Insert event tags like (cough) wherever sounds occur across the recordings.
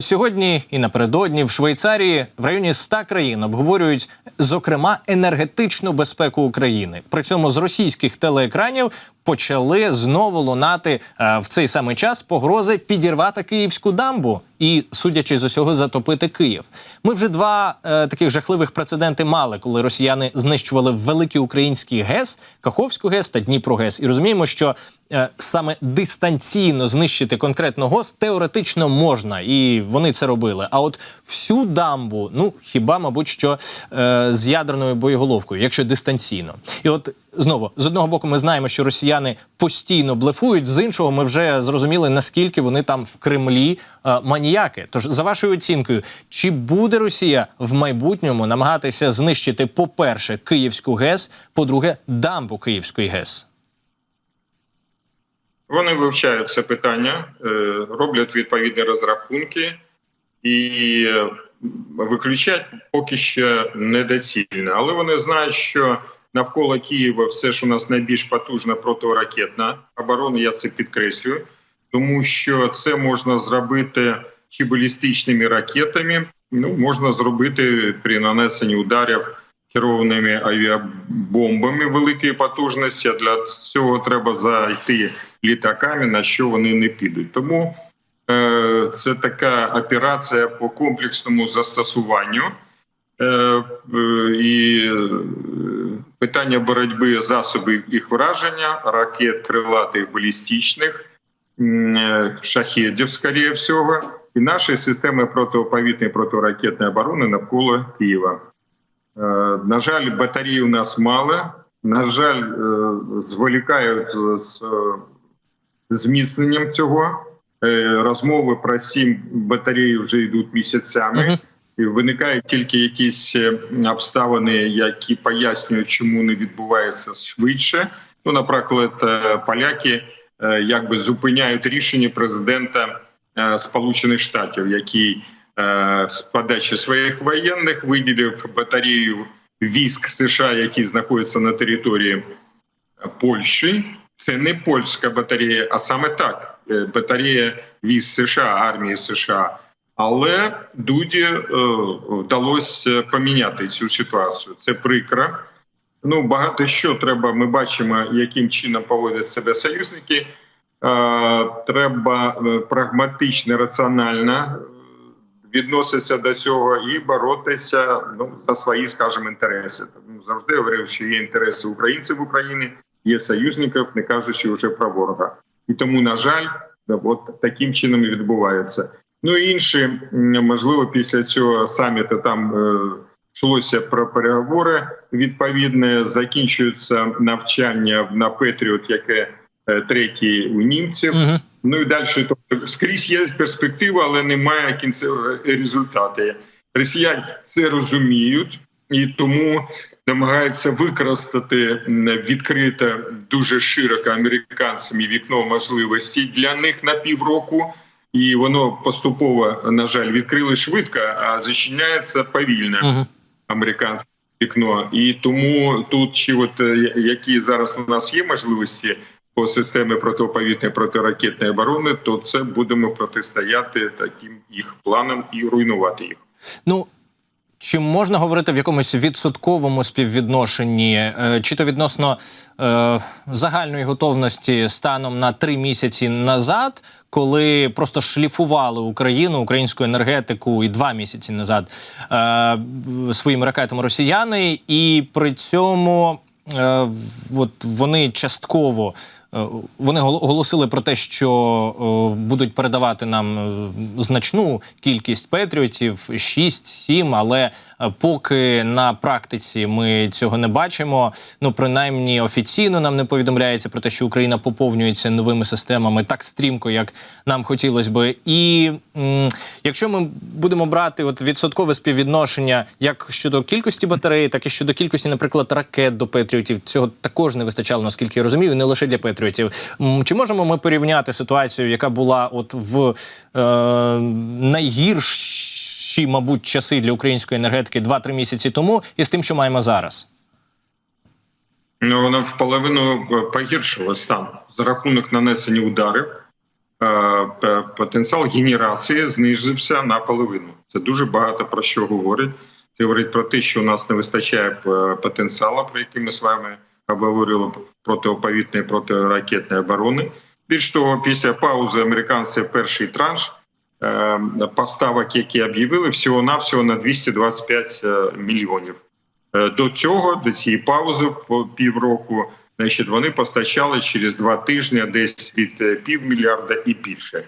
Сьогодні і напередодні в Швейцарії в районі 100 країн обговорюють зокрема енергетичну безпеку України. При цьому з російських телеекранів почали знову лунати е, в цей самий час погрози підірвати київську дамбу і, судячи з усього, затопити Київ. Ми вже два е, таких жахливих прецеденти мали, коли росіяни знищували великий український ГЕС, Каховську ГЕС та Дніпро ГЕС. І розуміємо, що саме дистанційно знищити конкретно ГОС теоретично можна, і вони це робили. А от всю дамбу, ну хіба, мабуть, що е, з ядерною боєголовкою, якщо дистанційно. І от знову з одного боку, ми знаємо, що росіяни постійно блефують. З іншого, ми вже зрозуміли наскільки вони там в Кремлі е, маніяки. Тож, за вашою оцінкою, чи буде Росія в майбутньому намагатися знищити, по-перше, Київську ГЕС, по-друге, дамбу Київської ГЕС? Вони вивчають це питання, е, роблять відповідні розрахунки і е, виключать поки що недоцільно. Але вони знають, що навколо Києва все ж у нас найбільш потужна протиракетна оборона. Я це підкреслюю, тому що це можна зробити чи балістичними ракетами. Ну можна зробити при нанесенні ударів керованими авіабомбами великої потужності. Для цього треба зайти літаками, на що вони не підуть. Тому е, це така операція по комплексному застосуванню. Е, і е, питання боротьби засобів їх враження, ракет крилатих балістичних, е, шахедів, скоріше всього, і наші системи протиповітряної протиракетної оборони навколо Києва. Е, На жаль, батарей у нас мало. На жаль, е, зволікають з е, зміцненням цього. Розмови про сім батарей вже йдуть місяцями. І виникають тільки якісь е, обставини, які пояснюють, чому не відбувається швидше. Ну, наприклад, е, поляки е, якби зупиняють рішення президента Сполучених Штатів, який з подачі своїх воєнних виділив батарею військ США, які знаходяться на території Польщі. Це не польська батарея, а саме так е, батарея військ США, армії США. Але Дуді е, вдалося поміняти цю ситуацію. Це прикро. Ну багато що треба. Ми бачимо, яким чином поводять себе союзники. Е, треба е, прагматично, раціонально відноситися до цього і боротися ну, за свої, скажімо, інтереси. Тому завжди говорив, що є інтереси українців в Україні, є союзників, не кажучи вже про ворога. І тому, на жаль, от таким чином і відбувається. Ну і інші можливо після цього саміту там е, йшлося про переговори. Відповідне закінчується навчання на Петріот, яке е, третій у німців. Угу. Ну і далі тобто, скрізь є перспектива, але немає кінцевого результату. Росіяни це розуміють і тому намагаються використати відкрите дуже широко американцями вікно можливостей для них на півроку. І воно поступово, на жаль, відкрили швидко, а зачиняється повільно Угу. американське вікно. І тому тут чи от е, які зараз у нас є можливості по системі протиповітряної протиракетної оборони, то це будемо протистояти таким їх планам і руйнувати їх. Ну. Чи можна говорити в якомусь відсотковому співвідношенні, е, чи то відносно е, загальної готовності станом на три місяці назад, коли просто шліфували Україну, українську енергетику, і два місяці назад е, своїми ракетами росіяни, і при цьому е, от вони частково вони гол- оголосили про те, що е, будуть передавати нам е, значну кількість патріотів 6-7, але е, поки на практиці ми цього не бачимо. Ну принаймні офіційно нам не повідомляється про те, що Україна поповнюється новими системами так стрімко, як нам хотілося би. І якщо ми будемо брати от відсоткове співвідношення як щодо кількості батарей, так і щодо кількості, наприклад, ракет до Петріотів, цього також не вистачало, наскільки я розумію, не лише для Петріотів. М, Чи можемо ми порівняти ситуацію, яка була от в е, найгірші, мабуть, часи для української енергетики 2-3 місяці тому, і з тим, що маємо зараз? Ну воно в половину погіршило стан за рахунок нанесення ударів е, потенціал генерації знизився наполовину. Це дуже багато про що говорить. Це говорить про те, що у нас не вистачає потенціалу, про який ми з вами обговорили протиповітної протиракетної оборони. Більш того, після паузи американці перший транш е, поставок, які об'явили, всього навсього на 225 е, мільйонів. Е, До цього, до цієї паузи по півроку, значить, вони постачали через два тижні десь від е, півмільярда і більше.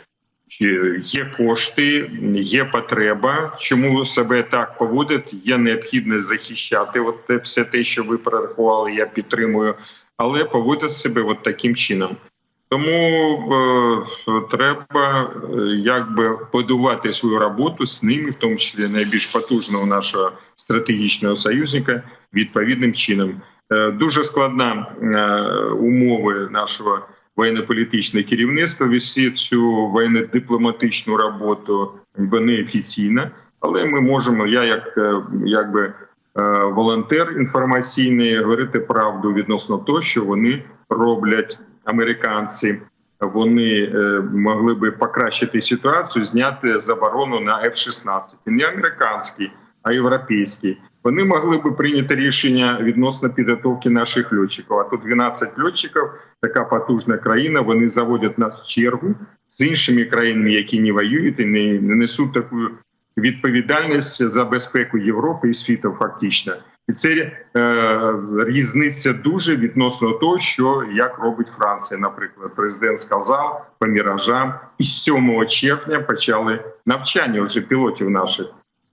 Чи Є кошти, є потреба. Чому себе так поводять? Є необхідність захищати от все те, що ви перерахували, я підтримую, але поводять себе от таким чином. Тому е, треба е, якби будувати свою роботу з ними, в тому числі найбільш потужного нашого стратегічного союзника, відповідним чином. Е, дуже складна е, умови нашого воєнно-політичного керівництва вести цю воєнно-дипломатичну роботу вони офіційно, але ми можемо. Я як е, якби е, волонтер інформаційний говорити правду відносно того, що вони роблять американці. Вони е, могли би покращити ситуацію, зняти заборону на F-16. І не американський, а європейський. Вони могли би прийняти рішення відносно підготовки наших льотчиків. А тут 12 льотчиків, така потужна країна. Вони заводять нас в чергу з іншими країнами, які не воюють і не, не несуть таку відповідальність за безпеку Європи і світу, фактично. І це е, різниця дуже відносно того, що як робить Франція. Наприклад, президент сказав по міражам, і з 7 червня почали навчання вже пілотів наших.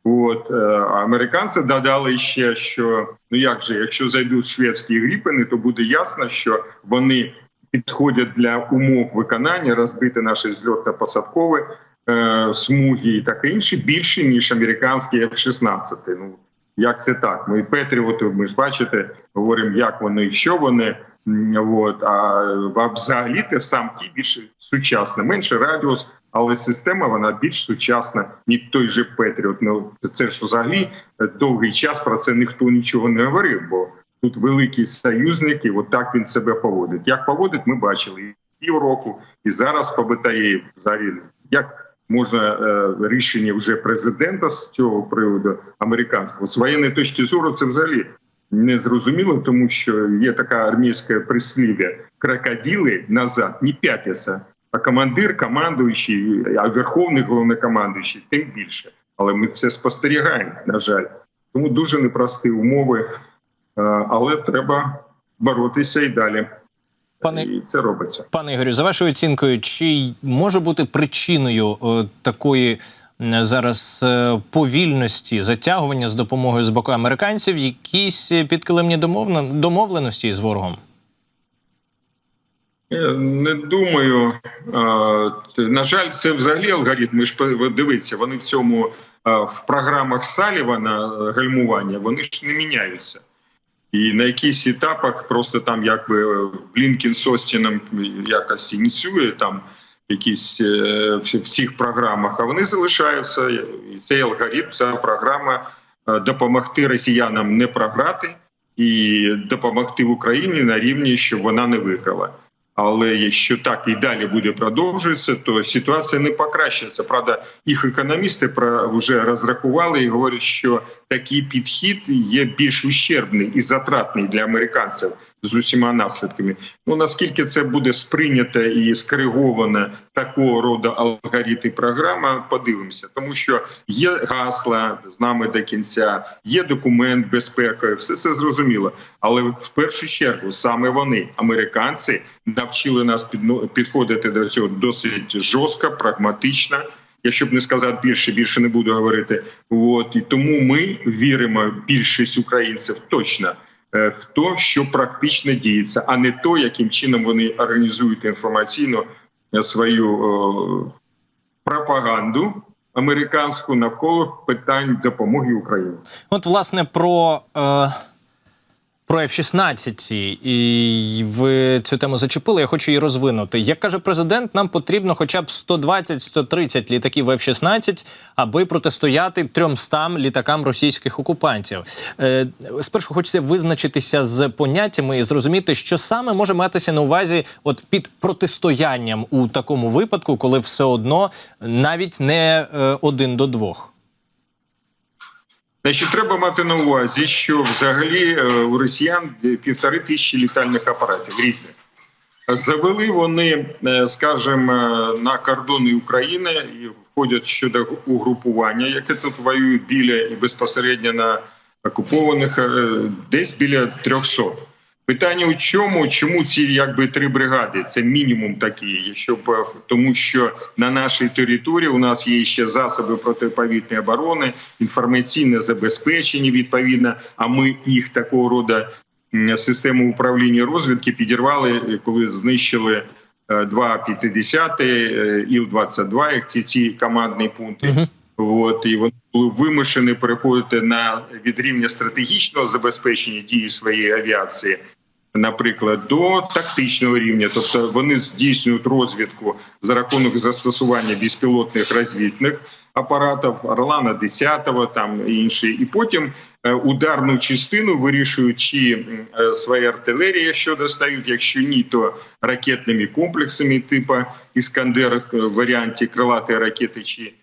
От е, американці додали ще, що ну як же, якщо зайдуть шведські гріпени, то буде ясно, що вони підходять для умов виконання розбити наші зльотно-посадкові е, смуги і таке інше більше ніж американські F-16. Ну як це так? Ми Петріоти, ми ж бачите, говоримо, як вони і що вони. От а, взагалі те сам ті більш сучасне, менше радіус, але система вона більш сучасна, ніж той же Петріот. Ну це ж взагалі е, довгий час про це ніхто нічого не говорив, бо тут великі союзники, от так він себе поводить. Як поводить, ми бачили і півроку, і зараз по БТАЄ взагалі як можна е, рішення вже президента з цього приводу американського з воєнної точки зору, це взагалі не зрозуміло, тому що є така армійська прислів'я крокодили назад не п'ятяться, а командир, командуючий, а верховний головнокомандуючий тим більше. Але ми це спостерігаємо, на жаль. Тому дуже непрості умови, е, але треба боротися і далі. Пане І це робиться. Пане Ігорю, за вашою оцінкою, чи може бути причиною е, такої зараз е, повільності затягування з допомогою з боку американців якісь підкилимні домовленості з ворогом? Я не думаю. На жаль, це взагалі алгоритми. ж дивіться, вони в цьому в програмах Салівана е, гальмування вони ж не міняються. І на якихось етапах просто там якби е, Блінкін з Остіном якось ініціює там якісь е, в цих програмах, а вони залишаються. І цей алгоритм, ця програма е, допомогти росіянам не програти і допомогти Україні на рівні, щоб вона не виграла. Але якщо так і далі буде продовжуватися, то ситуація не покращиться. Правда, їх економісти вже розрахували і говорять, що такий підхід є більш ущербний і затратний для американців з усіма наслідками. Ну наскільки це буде сприйнято і скориговано такого роду алгоритм програма, подивимося, тому що є гасла з нами до кінця, є документ безпеки, все це зрозуміло. Але в першу чергу саме вони, американці, навчили нас підходити до цього досить жорстко, прагматично. Якщо б не сказати більше, більше не буду говорити. От і тому ми віримо, більшість українців точно в то, що практично діється, а не то, яким чином вони організують інформаційно е, свою е, пропаганду американську навколо питань допомоги Україні. От, власне, про е, Про F-16, і ви цю тему зачепили. Я хочу її розвинути. Як каже президент, нам потрібно хоча б 120-130 літаків F-16, аби протистояти 300 літакам російських окупантів. Е, спершу хочеться визначитися з поняттями і зрозуміти, що саме може матися на увазі от під протистоянням у такому випадку, коли все одно навіть не е, один до двох. Значить, треба мати на увазі, що взагалі е, у росіян півтори тисячі літальних апаратів різних. Завели вони, е, скажімо, на кордони України і входять щодо угрупування, яке тут воюють біля і безпосередньо на окупованих, е, десь біля 300. Питання у чому, чому ці якби три бригади? Це мінімум такий, щоб е, тому, що на нашій території у нас є ще засоби протиповітряної оборони, інформаційне забезпечення відповідно. А ми їх такого роду систему управління розвідки підірвали, е, коли знищили е, два 50 Іл-22, як ці ці командні пункти. Мгм. От і вони були вимушені переходити на від рівня стратегічного забезпечення дії своєї авіації, наприклад, до тактичного рівня. Тобто вони здійснюють розвідку за рахунок застосування безпілотних розвідних апаратів Орлана 10-го, там інші, і потім е, ударну частину вирішують, чи м, е, своя артилерія, що достають, якщо ні, то ракетними комплексами, типу Іскандер е, в варіанті крилатої ракети чи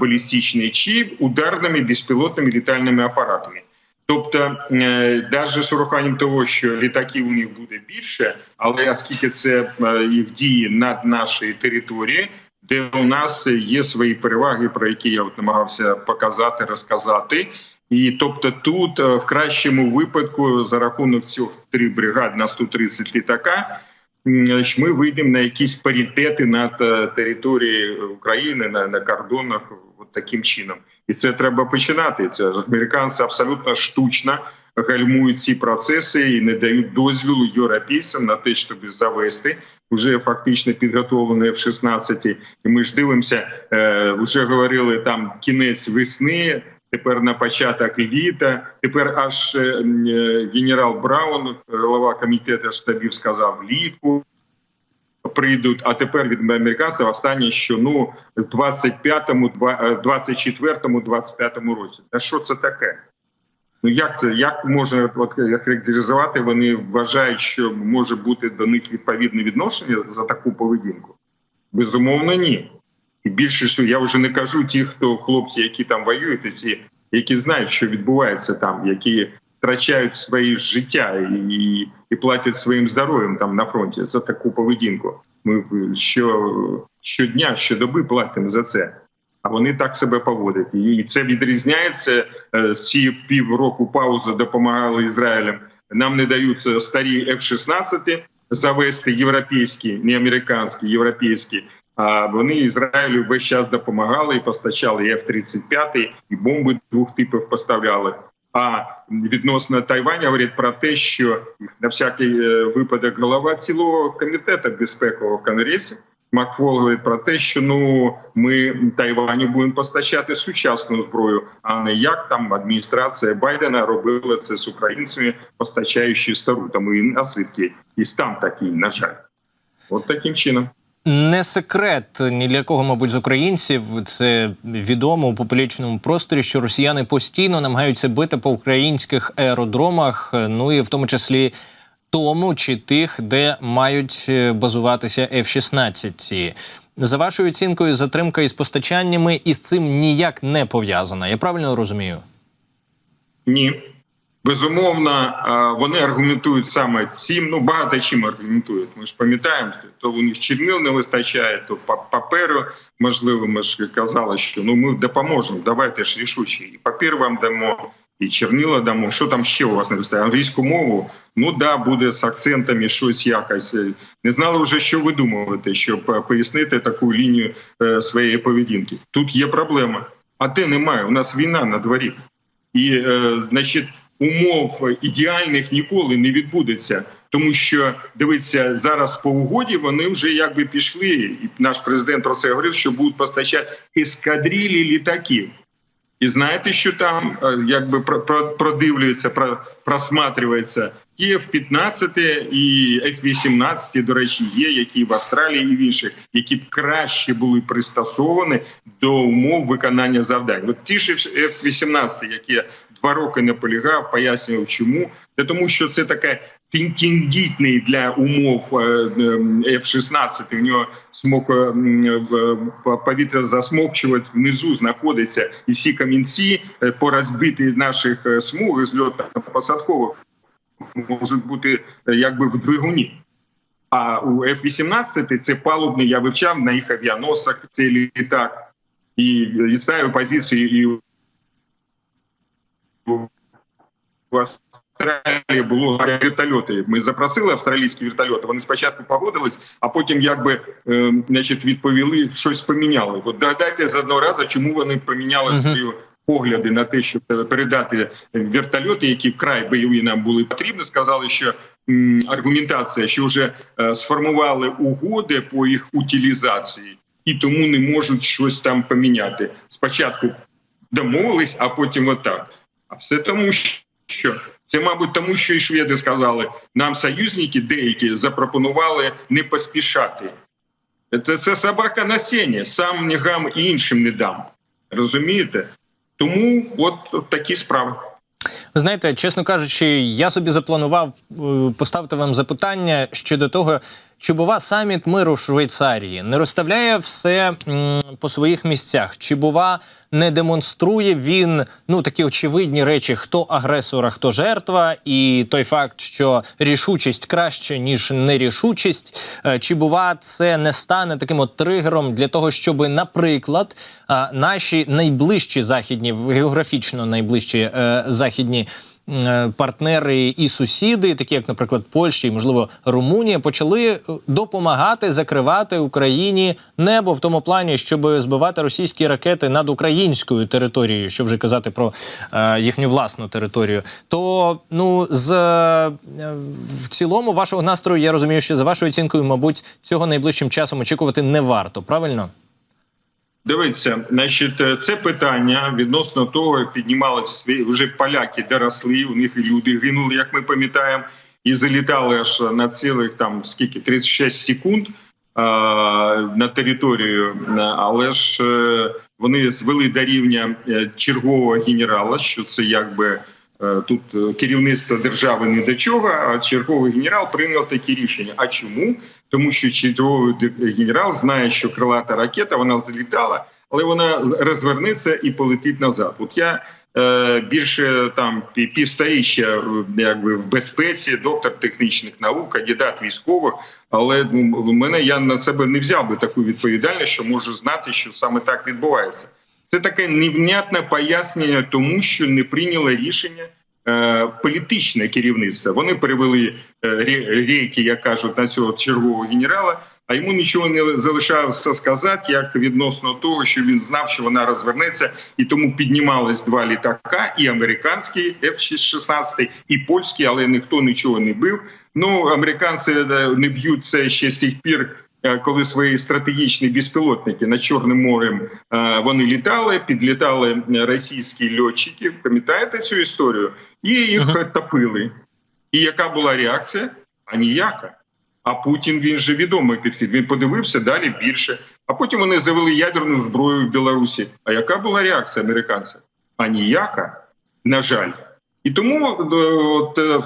балістичні, чи ударними безпілотними літальними апаратами. Тобто, навіть з урахуванням того, що літаків у них буде більше, але оскільки це е, їх дії над нашою територією, де у нас є свої переваги, про які я от намагався показати, розказати. І тобто, тут е, в кращому випадку за рахунок цих три бригад на 130 літака. Ми вийдемо на якісь паритети над е, територією України на, на кордонах, таким чином, і це треба починати. Це американці абсолютно штучно гальмують ці процеси і не дають дозволу європейцям на те, щоб завести вже фактично підготовлені F-16. І ми ж дивимося, е, вже говорили там кінець весни. Тепер на початок літа. Тепер аж е, е, генерал Браун, голова комітету штабів, сказав влітку. Прийдуть, а тепер від американців останнє, що ну в 25-му, два- е, 24-му, 25-му році. Та що це таке? Ну як це як можна от характеризувати? Вони вважають, що може бути до них відповідне відношення за таку поведінку? Безумовно, ні. І більше що я вже не кажу ті, хто хлопці, які там воюють, і ці, які знають, що відбувається там, які втрачають своє життя і, і платять своїм здоров'ям там на фронті за таку поведінку. Ми що щодня, щодоби платимо за це. А вони так себе поводять, і це відрізняється. Е, Ці півроку паузи допомагали Ізраїлем. Нам не даються старі F-16 завести європейські, не американські, європейські. А вони Ізраїлю весь час допомагали і постачали і F-35, і бомби двох типів поставляли. А відносно Тайваня говорять про те, що на всякий е, випадок голова цілого комітету безпекового в Конгресі Макфол говорить про те, що ну ми Тайваню будемо постачати сучасну зброю, а не як там адміністрація Байдена робила це з українцями, постачаючи стару. Тому і наслідки і стан такий, на жаль, от таким чином. Не секрет ні для кого, мабуть, з українців. Це відомо у публічному просторі, що росіяни постійно намагаються бити по українських аеродромах, е, ну і в тому числі тому чи тих, де мають е, базуватися F-16. За вашою оцінкою, затримка із постачаннями із цим ніяк не пов'язана. Я правильно розумію? Ні. Безумовно, вони аргументують саме цим. Ну багато чим аргументують. Ми ж пам'ятаємо, то у них чернил не вистачає, то паперу можливо. Ми ж казали, що ну ми допоможемо. Давайте ж рішуче. І папір вам дамо, і чернила дамо. Що там ще у вас не вистачає? Англійську мову. Ну да, буде з акцентами щось якось. Не знали вже, що видумувати, щоб е, пояснити таку лінію е, своєї поведінки. Тут є проблема. А де немає? У нас війна на дворі. І, е, значить, умов ідеальних ніколи не відбудеться, тому що дивиться зараз по угоді. Вони вже якби пішли, і наш президент про це говорив, що будуть постачати ескадрилі літаків. І знаєте, що там е, якби про- про- продивлюється, просматривається і F-15 і F-18, до речі, є, які в Австралії і в інших, які б краще були пристосовані до умов виконання завдань. От ті ж F-18, які я два роки наполягав, пояснював, чому Та тому, що це таке тендітний для умов е, ем, F-16, У нього смок е, повітря засмокчувати внизу знаходиться, і всі камінці е, по розбитій наших смуг зльотно-посадкових можуть бути якби в двигуні. А у F-18 це палубний, я вивчав на їх авіаносах цей літак. І відставив позиції і в Австралії було вертольоти. Ми запросили австралійські вертольоти. Вони спочатку погодились, а потім якби е, значить, відповіли, щось поміняли. От дайте з одного разу, чому вони поміняли Мгм. свої погляди на те, щоб передати вертольоти, які вкрай бойові нам були потрібні. Сказали, що м, аргументація, що вже е, сформували угоди по їх утилізації, і тому не можуть щось там поміняти. Спочатку домовились, а потім отак. А все тому, що це, мабуть, тому, що і шведи сказали, нам союзники деякі запропонували не поспішати. Це, це собака на сені, сам не гам і іншим не дам. Розумієте? Тому от, от такі справи. Ви знаєте, чесно кажучи, я собі запланував е, поставити вам запитання щодо того, чи бува саміт миру в Швейцарії не розставляє все по своїх місцях, чи бува не демонструє він ну такі очевидні речі, хто агресор, а хто жертва, і той факт, що рішучість краще ніж нерішучість, Е, чи бува це не стане таким от тригером для того, щоб, наприклад, наші найближчі західні географічно найближчі е, західні. Е, Партнери і сусіди, такі як, наприклад, Польща і можливо Румунія, почали е, допомагати закривати Україні небо в тому плані, щоб збивати російські ракети над українською територією, що вже казати про е, їхню власну територію. То ну з е, в цілому вашого настрою я розумію, що за вашою оцінкою, мабуть, цього найближчим часом очікувати не варто. Правильно? Дивіться, значить, е, це питання відносно того, піднімалися вже поляки доросли. У них і люди гинули, як ми пам'ятаємо, і залітали аж на цілих там скільки 36 секунд а, на територію. Але ж е, вони звели до рівня е, чергового генерала, що це якби. Е, Тут е, керівництво держави не до чого, а черговий генерал прийняв такі рішення. А чому? Тому що черговий генерал знає, що крилата ракета вона залітала, але вона розвернеться і полетить назад. От я е, більше там пі- півсторіччя якби в безпеці, доктор технічних наук, кандидат військових. Але ну, мене я на себе не взяв би таку відповідальність, що можу знати, що саме так відбувається. Це таке невнятне пояснення, тому що не прийняло рішення е, політичне керівництво. Вони перевели е, рейки, як кажуть, на цього чергового генерала. А йому нічого не залишалося сказати, як відносно того, що він знав, що вона розвернеться, і тому піднімались два літака: і американський F-16, і польський, але ніхто нічого не бив. Ну американці е, не б'ють це ще з тих пір. Е, Коли свої стратегічні безпілотники над Чорним морем е, вони літали, підлітали російські льотчики. Пам'ятаєте цю історію? І їх Мгм. топили. І яка була реакція? А ніяка. А Путін він же відомий підхід. Він подивився далі більше. А потім вони завели ядерну зброю в Білорусі. А яка була реакція американців? А ніяка, на жаль. І тому е, от, е,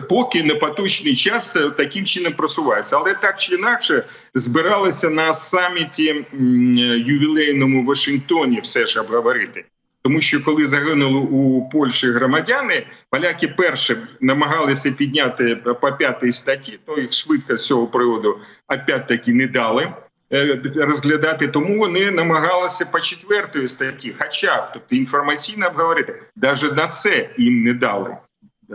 (laughs) поки не поточний час е, таким чином просувається. Але так чи інакше збиралися на саміті ювілейному в Вашингтоні все ж обговорити. Тому що коли загинули у Польщі громадяни, поляки перше намагалися підняти по п'ятій статті, то їх швидко з цього приводу опять-таки не дали розглядати. Тому вони намагалися по четвертої статті, хоча б тобто інформаційно обговорити, навіть на це їм не дали. Е,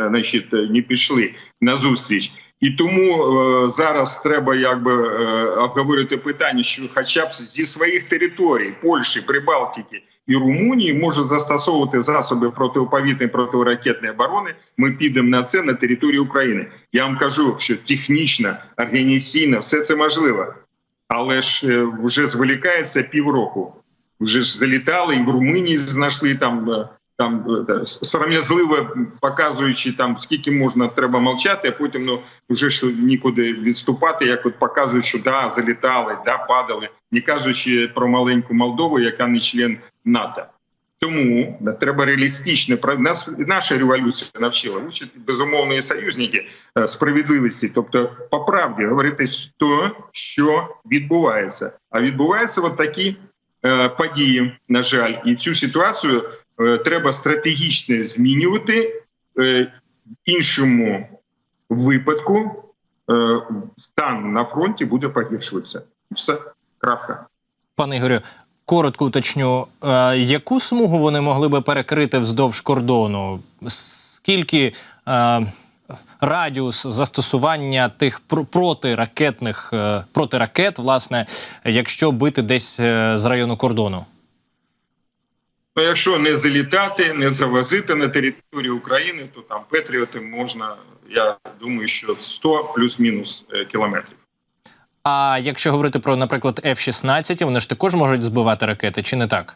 Значить, е, не пішли на зустріч. І тому е, зараз треба якби е, обговорити питання, що хоча б зі своїх територій Польщі, Прибалтики і Румунії можуть застосовувати засоби протиповітряної протиракетної оборони. Ми підемо на це на території України. Я вам кажу, що технічно, організаційно все це можливо, але ж е, вже зволікається півроку. вже ж залітали, і в Румунії знайшли там. е, Там е, сором'язливо показуючи там скільки можна треба мовчати, а потім ну вже ж нікуди відступати. Як от показують, що да залітали, да падали, не кажучи про маленьку Молдову, яка не член НАТО. Тому треба реалістично нас. Наша революція навчила учить безумовно і союзники е, справедливості, тобто по правді говорити то, що відбувається. А відбуваються от такі е, події. На жаль, і цю ситуацію е, треба стратегічно змінювати. Е, іншому випадку е, стан на фронті буде погіршуватися. Все крапка. Пане Ігорю, коротко уточню, е, яку смугу вони могли би перекрити вздовж кордону? Скільки е, радіус застосування тих протиракетних е, протиракет, власне, якщо бити десь з району кордону? Ну, якщо не залітати, не завозити на територію України, то там Петріоти можна, я думаю, що 100 плюс-мінус кілометрів. А якщо говорити про, наприклад, F-16, вони ж також можуть збивати ракети, чи не так?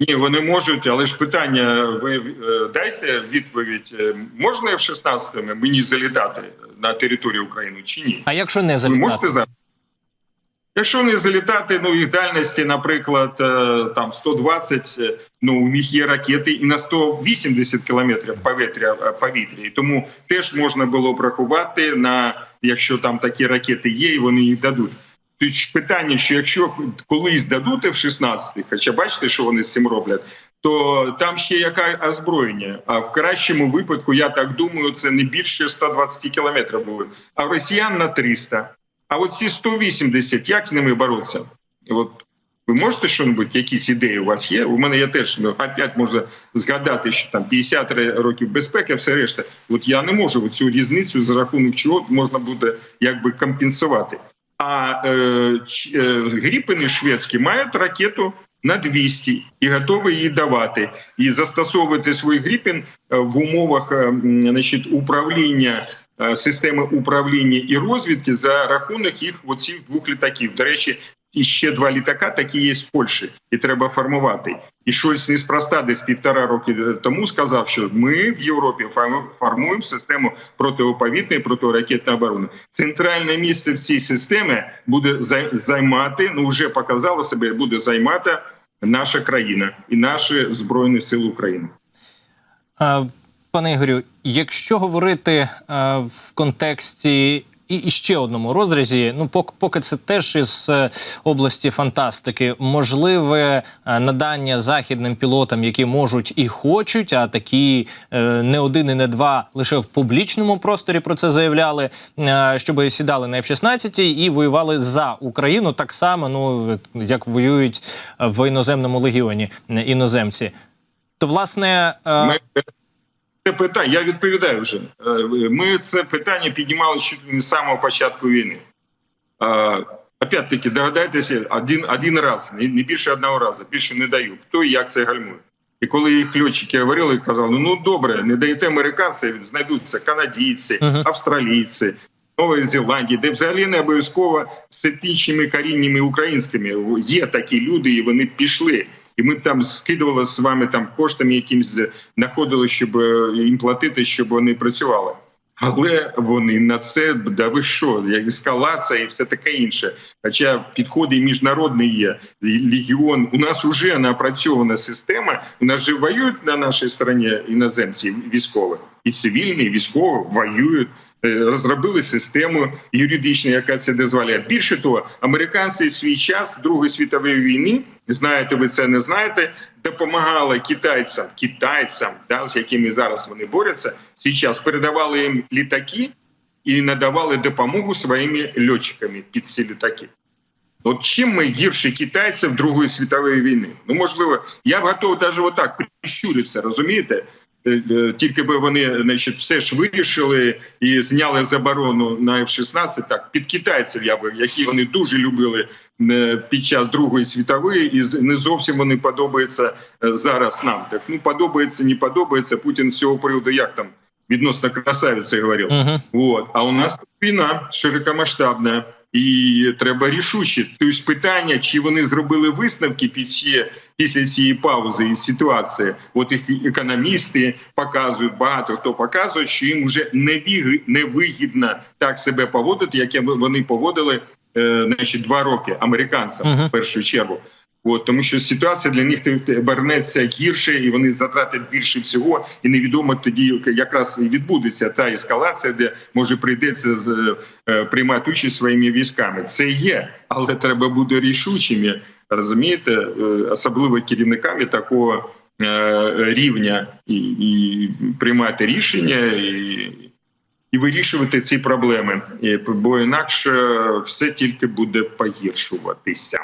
Ні, вони можуть, але ж питання: ви е, дасте відповідь: е, можна F-16 мені залітати на територію України чи ні? А якщо не Ви залітати? можете зараз? Якщо не залітати, ну їх дальності, наприклад, е, там 120, е, ну у них є ракети і на 180 кілометрів повітря повітря. І тому теж можна було б рахувати на якщо там такі ракети є, і вони їх дадуть. Тобто питання, що якщо колись дадуть F-16, хоча бачите, що вони з цим роблять, то там ще яке озброєння. А в кращому випадку, я так думаю, це не більше 120 кілометрів буде, а в росіян на 300. А от ці 180, як з ними боротися? От ви можете що небудь, якісь ідеї у вас є? У мене я теж ну, опять можна згадати, що там 50 років безпеки, все решта. От я не можу цю різницю за рахунок чого можна буде якби компенсувати. А е, е, гріпини шведські мають ракету на 200 і готові її давати. І застосовувати свій гріпін е, в умовах е, значить, управління е, системи управління і розвідки за рахунок їх оцих двох літаків. До речі, і ще два літака такі є в Польщі, і треба формувати. І щось неспроста десь півтора роки тому сказав, що ми в Європі форму- формуємо систему протиповітряної протиракетної оборони. Центральне місце в цій системі буде займати. Ну вже показало себе, буде займати наша країна і наші збройні сили України. Е, Пане Ігорю, якщо говорити в контексті і, і ще одному розрізі, ну поки, поки це теж із е, області фантастики, можливе е, надання західним пілотам, які можуть і хочуть, а такі е, не один і не два лише в публічному просторі про це заявляли, щоб сідали на F-16 і воювали за Україну. Так само, ну як воюють в іноземному легіоні іноземці. То власне Ми це питання. Я відповідаю вже. Е, Ми це питання піднімали чуть не з самого початку війни. Е, Опять-таки, догадайтеся, один, один раз, не не більше одного разу, більше не даю. Хто і як це гальмує. І коли їх льотчики говорили, казали: ну добре, не даєте американці, знайдуться канадійці, австралійці, Нової Зеландії, де взагалі не обов'язково з етнічними коріннями українськими. Є такі люди, і вони пішли. І ми б там скидували з вами там коштами, якимсь знаходили, щоб е, їм платити, щоб вони працювали. Але вони на це да ви що, як ескалація і все таке інше. Хоча підходи і міжнародні є. Легіон у нас вже напрацьована система. У нас же воюють на нашій стороні іноземці військові, і цивільні, і військові воюють. Е, Розробили систему юридичну, яка це дозволяє. Більше того, американці в свій час Другої світової війни, знаєте, ви це не знаєте, допомагали китайцям, китайцям, да, з якими зараз вони борються, в свій час передавали їм літаки і надавали допомогу своїми льотчиками під ці літаки. От чим ми гірші китайців Другої світової війни? Ну можливо, я б готовий навіть отак прищуритися, розумієте? Е, е, Тільки би вони значить, все ж вирішили і зняли заборону на F-16, так під китайців, я би які вони дуже любили е, під час Другої світової, і не зовсім вони подобаються зараз нам. Так ну подобається, не подобається. Путін з цього приводу як там відносно красавиці говорив. Угу. Вот. А у нас війна широкомасштабна. І треба рішуче. Тобто питання, чи вони зробили висновки після, після цієї паузи і ситуації. От їх економісти показують, багато хто показує, що їм вже невигідно так себе поводити, як вони поводили е, значить, два роки американцям в першу чергу. От, тому що ситуація для них обернеться гірше, і вони затратять більше всього, і невідомо тоді якраз і відбудеться та ескалація, де може прийдеться з, е, приймати участь своїми військами. Це є, але треба бути рішучими, розумієте, е, особливо керівниками такого е, рівня і, і приймати рішення і, і вирішувати ці проблеми. Бо інакше все тільки буде погіршуватися.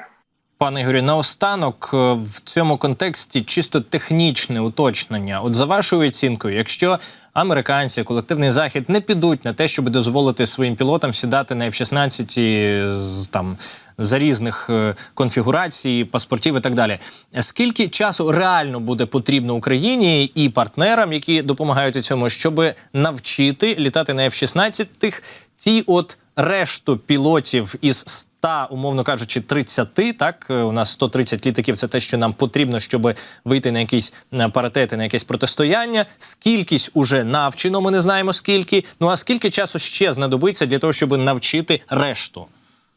Пане Ігорю, наостанок е, в цьому контексті чисто технічне уточнення. От за вашою оцінкою, якщо американці, колективний захід не підуть на те, щоб дозволити своїм пілотам сідати на F-16 з там за різних е, конфігурацій, паспортів і так далі. Скільки часу реально буде потрібно Україні і партнерам, які допомагають у цьому, щоб навчити літати на F-16 тих ті от решту пілотів із 100, умовно кажучи, 30, так е, у нас 130 літаків. Це те, що нам потрібно, щоб вийти на якісь паритети, на якесь протистояння. Скількись уже навчено, ми не знаємо скільки. Ну а скільки часу ще знадобиться для того, щоб навчити решту?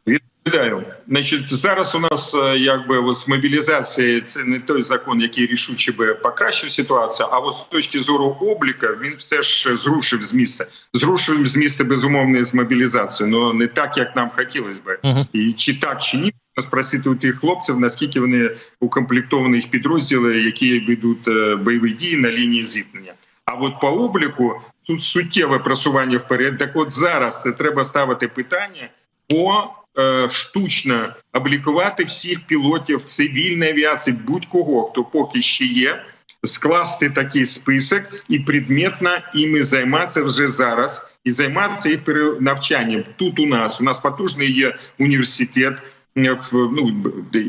Відповідаю. Значить, зараз у нас е, якби з мобілізації це не той закон, який рішуче би покращив ситуацію. А от з точки зору обліка він все ж зрушив з місця. Зрушив з місця безумовно з мобілізацією, але не так, як нам хотілося би. Мгм. І чи так, чи ні, спросити у тих хлопців, наскільки вони укомплектовані їх підрозділи, які ведуть е, бойові дії на лінії зіткнення. А от по обліку тут суттєве просування вперед. Так от зараз це треба ставити питання по штучно облікувати всіх пілотів цивільної авіації, будь-кого, хто поки ще є, скласти такий список і предметно іми займатися вже зараз, і займатися їх перенавчанням. Тут у нас у нас потужний є університет. Е, Ну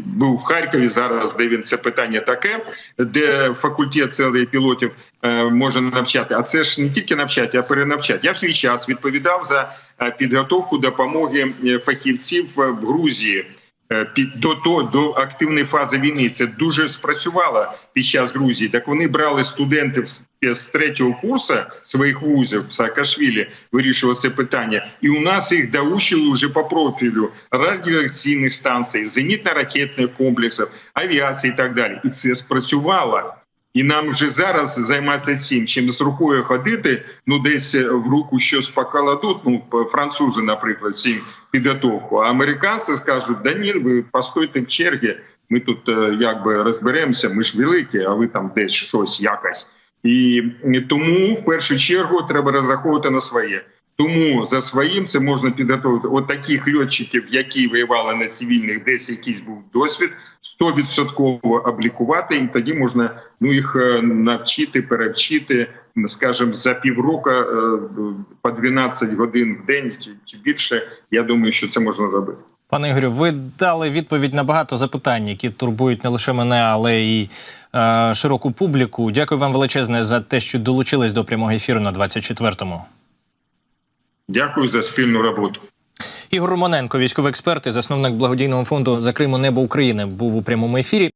був в Харкові зараз, де він це питання таке, де факультет цілий пілотів е, може навчати. А це ж не тільки навчати, а перенавчати. Я в свій час відповідав за е, підготовку допомоги фахівців в Грузії. Е, під до, до, до активної фази війни це дуже спрацювало під час Грузії. Так вони брали студентів з, третього курсу своїх вузів Саакашвілі, вирішували це питання, і у нас їх доучили вже по профілю радіоакційних станцій, зенітно-ракетних комплексів, авіації і так далі. І це спрацювало. І нам вже зараз займатися цим, чим з рукою ходити, ну десь в руку щось покладуть, ну французи, наприклад, цим підготовку. А американці скажуть, да ні, ви постойте в чергі, ми тут е, якби розберемося, ми ж великі, а ви там десь щось якось. І тому в першу чергу треба розраховувати на своє. Тому за своїм це можна підготовити от таких льотчиків, які воювали на цивільних, десь якийсь був досвід, 100% облікувати, і тоді можна ну їх е, навчити, перевчити, скажімо, за півроку е, по 12 годин в день чи, чи більше. Я думаю, що це можна зробити. Пане Ігорю, ви дали відповідь на багато запитань, які турбують не лише мене, але й е, широку публіку. Дякую вам величезне за те, що долучились до прямого ефіру на 24-му. Дякую за спільну роботу. Ігор Романенко, військовий експерт і засновник благодійного фонду за Криму Небо України, був у прямому ефірі.